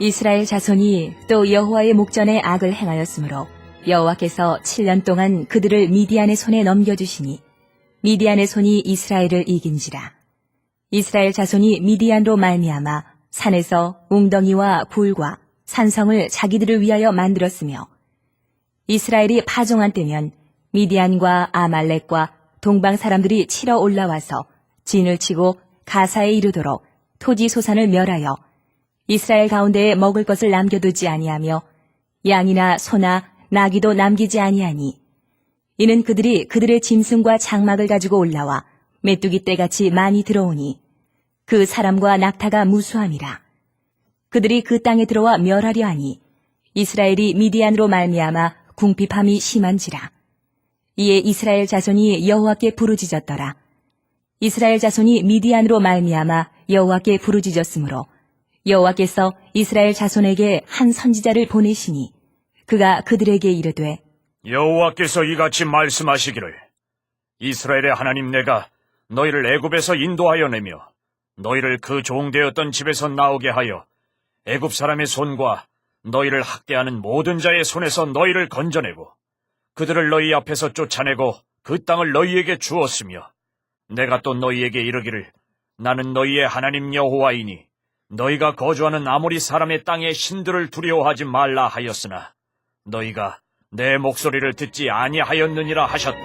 이스라엘 자손이 또 여호와의 목전에 악을 행하였으므로 여호와께서 7년 동안 그들을 미디안의 손에 넘겨주시니 미디안의 손이 이스라엘을 이긴지라. 이스라엘 자손이 미디안로 말미암아 산에서 웅덩이와 불과 산성을 자기들을 위하여 만들었으며 이스라엘이 파종한 때면 미디안과 아말렉과 동방 사람들이 치러 올라와서 진을 치고 가사에 이르도록 토지 소산을 멸하여 이스라엘 가운데에 먹을 것을 남겨두지 아니하며 양이나 소나 나귀도 남기지 아니하니 이는 그들이 그들의 짐승과 장막을 가지고 올라와 메뚜기 떼같이 많이 들어오니 그 사람과 낙타가 무수함이라. 그들이 그 땅에 들어와 멸하려 하니 이스라엘이 미디안으로 말미암아 궁핍함이 심한지라. 이에 이스라엘 자손이 여호와께 부르짖었더라. 이스라엘 자손이 미디안으로 말미암아 여호와께 부르짖었으므로 여호와께서 이스라엘 자손에게 한 선지자를 보내시니 그가 그들에게 이르되 여호와께서 이같이 말씀하시기를 이스라엘의 하나님 내가 너희를 애굽에서 인도하여 내며 너희를 그 종되었던 집에서 나오게 하여 애굽 사람의 손과 너희를 학대하는 모든 자의 손에서 너희를 건져내고 그들을 너희 앞에서 쫓아내고 그 땅을 너희에게 주었으며 내가 또 너희에게 이르기를 나는 너희의 하나님 여호와이니 너희가 거주하는 아모리 사람의 땅의 신들을 두려워하지 말라 하였으나 너희가 내 목소리를 듣지 아니하였느니라 하셨다.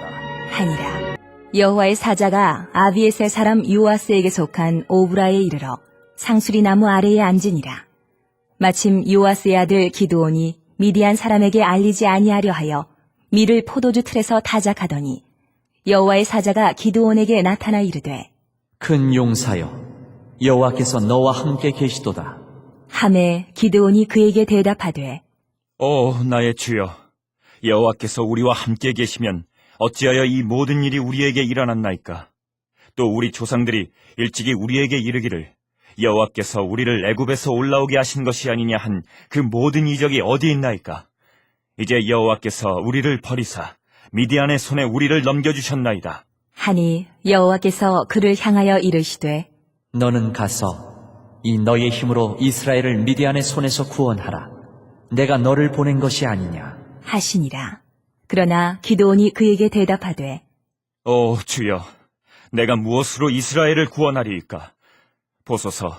하니라 여호와의 사자가 아비에셀 사람 요아스에게 속한 오브라에 이르러 상수리 나무 아래에 앉으니라 마침 요아스의 아들 기드온이 미디안 사람에게 알리지 아니하려 하여 밀을 포도주 틀에서 타작하더니 여호와의 사자가 기드온에게 나타나 이르되 큰 용사여, 여호와께서 너와 함께 계시도다. 함에 기드온이 그에게 대답하되 오, 나의 주여. 여호와께서 우리와 함께 계시면 어찌하여 이 모든 일이 우리에게 일어났나이까? 또 우리 조상들이 일찍이 우리에게 이르기를 여호와께서 우리를 애굽에서 올라오게 하신 것이 아니냐 한 그 모든 이적이 어디 있나이까? 이제 여호와께서 우리를 버리사 미디안의 손에 우리를 넘겨주셨나이다. 하니 여호와께서 그를 향하여 이르시되 너는 가서 이 너의 힘으로 이스라엘을 미디안의 손에서 구원하라. 내가 너를 보낸 것이 아니냐. 하시니라 그러나 기드온이 그에게 대답하되 오, 주여. 내가 무엇으로 이스라엘을 구원하리이까? 보소서,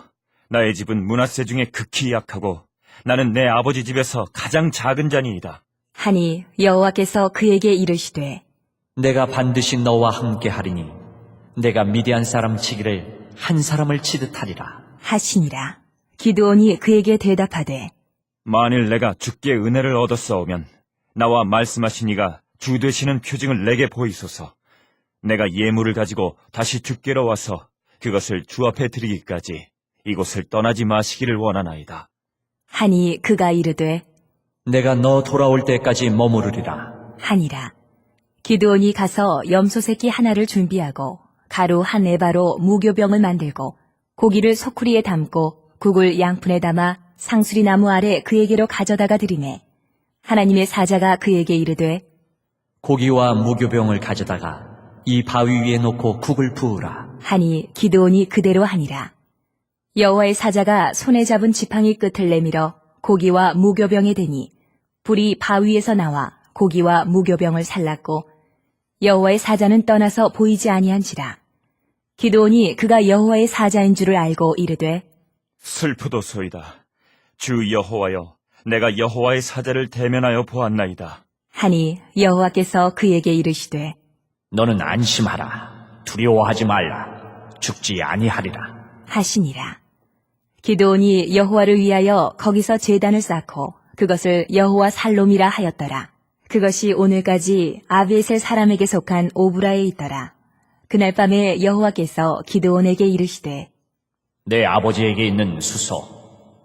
나의 집은 문하세 중에 극히 약하고 나는 내 아버지 집에서 가장 작은 자니이다. 하니 여호와께서 그에게 이르시되 내가 반드시 너와 함께 하리니 내가 미디안 사람 치기를 한 사람을 치듯 하리라. 하시니라 기드온이 그에게 대답하되 만일 내가 주께 은혜를 얻었사오면 나와 말씀하신 이가 주 되시는 표징을 내게 보이소서. 내가 예물을 가지고 다시 주께로 와서 그것을 주 앞에 드리기까지 이곳을 떠나지 마시기를 원하나이다. 하니 그가 이르되 내가 너 돌아올 때까지 머무르리라. 하니라 기드온이 가서 염소 새끼 하나를 준비하고 가루 한 에바로 무교병을 만들고 고기를 소쿠리에 담고 국을 양푼에 담아 상수리 나무 아래 그에게로 가져다가 드리매 하나님의 사자가 그에게 이르되 고기와 무교병을 가져다가 이 바위 위에 놓고 국을 부으라. 하니 기드온이 그대로 하니라. 여호와의 사자가 손에 잡은 지팡이 끝을 내밀어 고기와 무교병에 대니 불이 바위에서 나와 고기와 무교병을 살랐고 여호와의 사자는 떠나서 보이지 아니한지라. 기드온이 그가 여호와의 사자인 줄을 알고 이르되 슬프도소이다. 주 여호와여, 내가 여호와의 사자를 대면하여 보았나이다. 하니 여호와께서 그에게 이르시되 너는 안심하라. 두려워하지 말라. 죽지 아니하리라. 하시니라. 기드온이 여호와를 위하여 거기서 제단을 쌓고 그것을 여호와 살롬이라 하였더라. 그것이 오늘까지 아비에셀 사람에게 속한 오브라에 있더라. 그날 밤에 여호와께서 기드온에게 이르시되 내 아버지에게 있는 수소,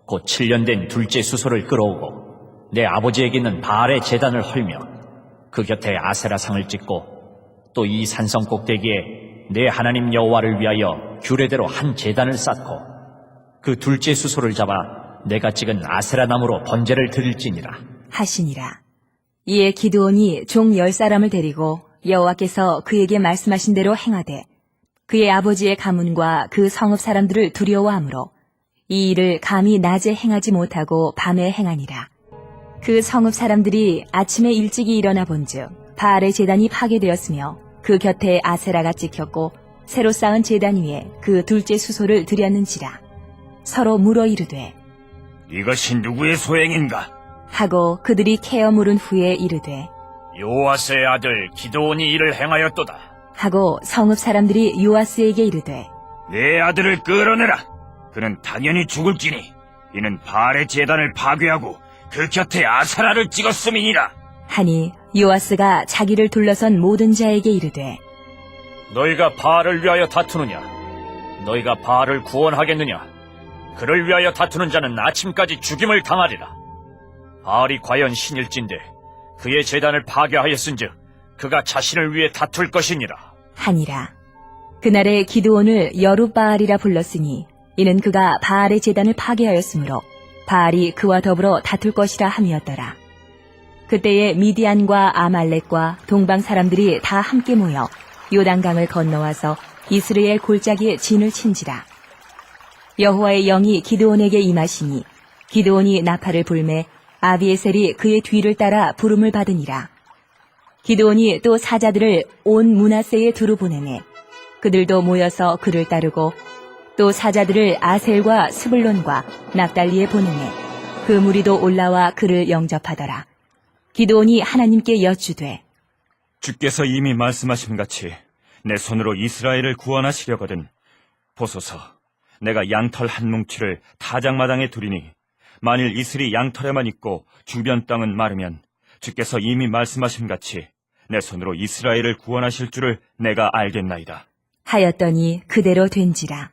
곧 7년 된 둘째 수소를 끌어오고 내 아버지에게 있는 바알의 재단을 헐며 그 곁에 아세라상을 찍고 또 이 산성 꼭대기에 내 하나님 여호와를 위하여 규례대로 한 재단을 쌓고 그 둘째 수소를 잡아 내가 찍은 아세라 나무로 번제를 드릴지니라. 하시니라. 이에 기드온이 종 열 사람을 데리고 여호와께서 그에게 말씀하신 대로 행하되 그의 아버지의 가문과 그 성읍 사람들을 두려워하므로 이 일을 감히 낮에 행하지 못하고 밤에 행하니라. 그 성읍 사람들이 아침에 일찍이 일어나 본즉 바알의 제단이 파괴되었으며 그 곁에 아세라가 찍혔고 새로 쌓은 제단 위에 그 둘째 수소를 들였는지라. 서로 물어 이르되 이것이 누구의 소행인가? 하고 그들이 캐어 물은 후에 이르되 요아스의 아들 기도온이 이를 행하였도다. 하고 성읍 사람들이 요아스에게 이르되 내 아들을 끌어내라. 그는 당연히 죽을지니 이는 바알의 재단을 파괴하고 그 곁에 아사라를 찍었음이니라. 하니 요아스가 자기를 둘러선 모든 자에게 이르되 너희가 바알을 위하여 다투느냐? 너희가 바알을 구원하겠느냐? 그를 위하여 다투는 자는 아침까지 죽임을 당하리라. 바알이 과연 신일진데 그의 재단을 파괴하였은즉 그가 자신을 위해 다툴 것이니라. 하니라. 그날에 기드온을 여룻바알이라 불렀으니 이는 그가 바알의 재단을 파괴하였으므로 바알이 그와 더불어 다툴 것이라 함이었더라. 그때에 미디안과 아말렉과 동방 사람들이 다 함께 모여 요단강을 건너와서 이스라엘 골짜기에 진을 친지라. 여호와의 영이 기드온에게 임하시니 기드온이 나팔을 불매 아비에셀이 그의 뒤를 따라 부름을 받으니라. 기드온이 또 사자들을 온 문하세에 두루 보내매 그들도 모여서 그를 따르고 또 사자들을 아셀과 스불론과 납달리에 보내매 그 무리도 올라와 그를 영접하더라. 기드온이 하나님께 여쭈되 주께서 이미 말씀하신 같이 내 손으로 이스라엘을 구원하시려거든 보소서 내가 양털 한 뭉치를 타작마당에 두리니 만일 이슬이 양털에만 있고 주변 땅은 마르면 주께서 이미 말씀하신 같이 내 손으로 이스라엘을 구원하실 줄을 내가 알겠나이다. 하였더니 그대로 된지라.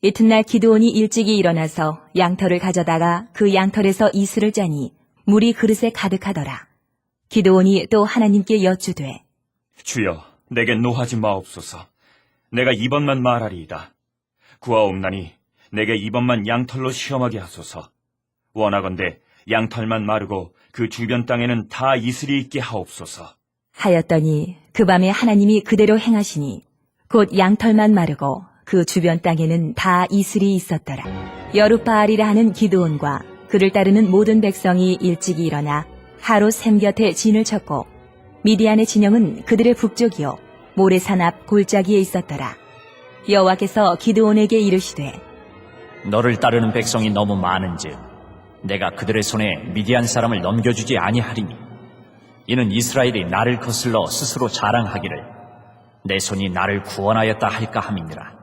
이튿날 기드온이 일찍이 일어나서 양털을 가져다가 그 양털에서 이슬을 짜니 물이 그릇에 가득하더라. 기드온이 또 하나님께 여쭈되 주여 내게 노하지 마옵소서 내가 이번만 말하리이다. 구하옵나니 내게 이번만 양털로 시험하게 하소서 원하건대 양털만 마르고 그 주변 땅에는 다 이슬이 있게 하옵소서. 하였더니 그 밤에 하나님이 그대로 행하시니 곧 양털만 마르고 그 주변 땅에는 다 이슬이 있었더라. 여룻바알이라 하는 기드온과 그를 따르는 모든 백성이 일찍이 일어나 하루 샘 곁에 진을 쳤고 미디안의 진영은 그들의 북쪽이요 모래산 앞 골짜기에 있었더라. 여호와께서 기드온에게 이르시되 너를 따르는 백성이 너무 많은즉 내가 그들의 손에 미디안 사람을 넘겨주지 아니하리니 이는 이스라엘이 나를 거슬러 스스로 자랑하기를 내 손이 나를 구원하였다 할까 함이니라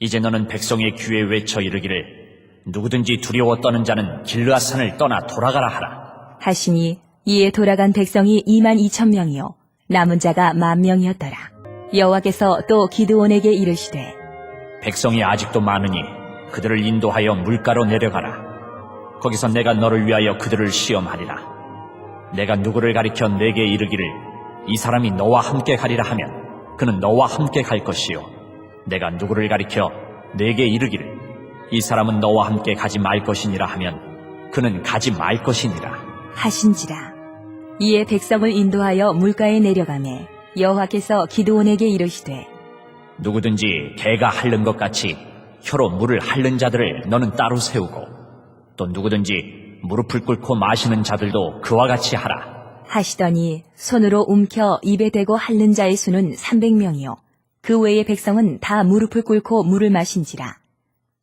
이제 너는 백성의 귀에 외쳐 이르기를 누구든지 두려워 떠는 자는 길르앗산을 떠나 돌아가라 하라 하시니 이에 돌아간 백성이 2만 2천 명이요 남은 자가 만 명이었더라. 여호와께서 또 기드온에게 이르시되 백성이 아직도 많으니 그들을 인도하여 물가로 내려가라. 거기서 내가 너를 위하여 그들을 시험하리라. 내가 누구를 가리켜 내게 이르기를 이 사람이 너와 함께 가리라 하면 그는 너와 함께 갈 것이요. 내가 누구를 가리켜 내게 이르기를 이 사람은 너와 함께 가지 말 것이니라 하면 그는 가지 말 것이니라. 하신지라. 이에 백성을 인도하여 물가에 내려가매 여호와께서 기드온에게 이르시되 누구든지 개가 핥는 것 같이 혀로 물을 핥는 자들을 너는 따로 세우고 또 누구든지 무릎을 꿇고 마시는 자들도 그와 같이 하라. 하시더니 손으로 움켜 입에 대고 핥는 자의 수는 300명이요 그 외의 백성은 다 무릎을 꿇고 물을 마신지라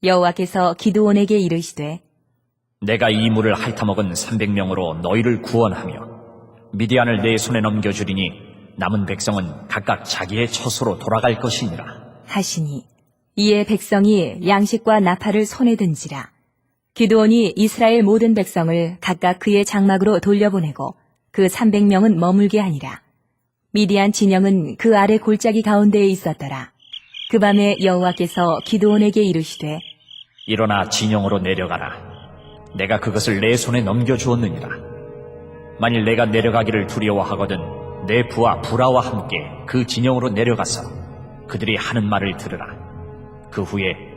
여호와께서 기드온에게 이르시되 내가 이 물을 핥아먹은 300명으로 너희를 구원하며 미디안을 내 손에 넘겨주리니 남은 백성은 각각 자기의 처소로 돌아갈 것이니라. 하시니 이에 백성이 양식과 나팔을 손에 든지라 기드온이 이스라엘 모든 백성을 각각 그의 장막으로 돌려보내고 그 300명은 머물게 하니라 미디안 진영은 그 아래 골짜기 가운데에 있었더라 그 밤에 여호와께서 기드온에게 이르시되 일어나 진영으로 내려가라. 내가 그것을 내 손에 넘겨주었느니라. 만일 내가 내려가기를 두려워하거든 내 부하 부라와 함께 그 진영으로 내려가서 그들이 하는 말을 들으라. 그 후에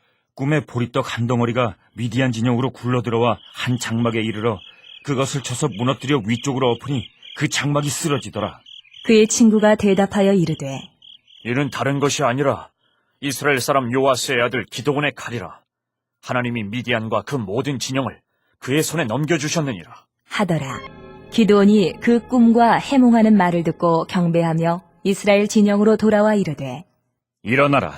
꿈에 보리떡 한 덩어리가 미디안 진영으로 굴러들어와 한 장막에 이르러 그것을 쳐서 무너뜨려 위쪽으로 엎으니 그 장막이 쓰러지더라. 그의 친구가 대답하여 이르되 이는 다른 것이 아니라 이스라엘 사람 요아스의 아들 기도원의 칼이라. 하나님이 미디안과 그 모든 진영을 그의 손에 넘겨주셨느니라. 하더라. 기도온이 그 꿈과 해몽하는 말을 듣고 경배하며 이스라엘 진영으로 돌아와 이르되 일어나라.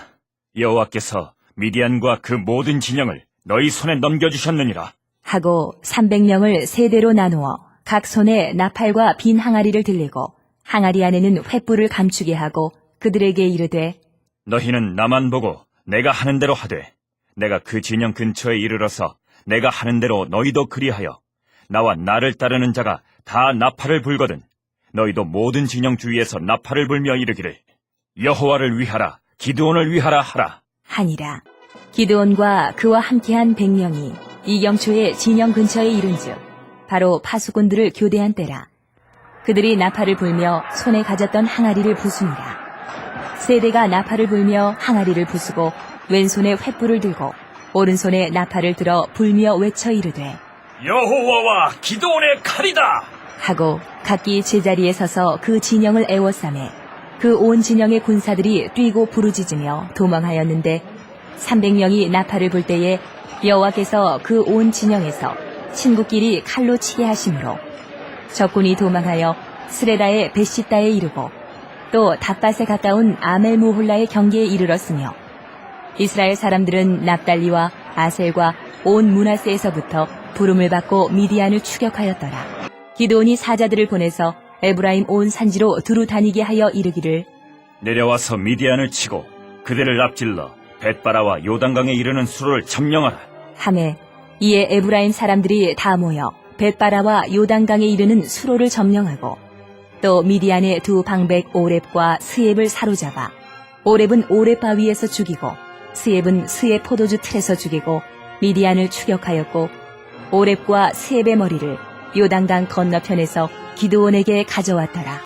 여호와께서 미디안과 그 모든 진영을 너희 손에 넘겨주셨느니라. 하고 300명을 세대로 나누어 각 손에 나팔과 빈 항아리를 들리고 항아리 안에는 횃불을 감추게 하고 그들에게 이르되 너희는 나만 보고 내가 하는 대로 하되 내가 그 진영 근처에 이르러서 내가 하는 대로 너희도 그리하여 나와 나를 따르는 자가 다 나팔을 불거든 너희도 모든 진영 주위에서 나팔을 불며 이르기를 여호와를 위하라 기드온을 위하라 하라 하니라. 기드온과 그와 함께한 백명이 이경초의 진영 근처에 이른즉 바로 파수꾼들을 교대한 때라. 그들이 나팔을 불며 손에 가졌던 항아리를 부수니라. 세대가 나팔을 불며 항아리를 부수고 왼손에 횃불을 들고 오른손에 나팔을 들어 불며 외쳐 이르되 여호와와 기도원의 칼이다! 하고 각기 제자리에 서서 그 진영을 애워싸매 그 온 진영의 군사들이 뛰고 부르짖으며 도망하였는데 300명이 나팔을 불 때에 여호와께서 그 온 진영에서 친구끼리 칼로 치게 하심으로 적군이 도망하여 스레다의 베시다에 이르고 또 답밭에 가까운 아멜무홀라의 경계에 이르렀으며 이스라엘 사람들은 납달리와 아셀과 온 문하세에서부터 부름을 받고 미디안을 추격하였더라. 기도온이 사자들을 보내서 에브라임 온 산지로 두루 다니게 하여 이르기를 내려와서 미디안을 치고 그들을 앞질러 벳바라와 요단강에 이르는 수로를 점령하라. 함에 이에 에브라임 사람들이 다 모여 벳바라와 요단강에 이르는 수로를 점령하고 또 미디안의 두 방백 오렙과 스엡을 사로잡아 오렙은 오렙 바위에서 죽이고 스엡은 스엡 포도주 틀에서 죽이고 미디안을 추격하였고 오렙과 스엡의 머리를 요단강 건너편에서 기드온에게 가져왔더라.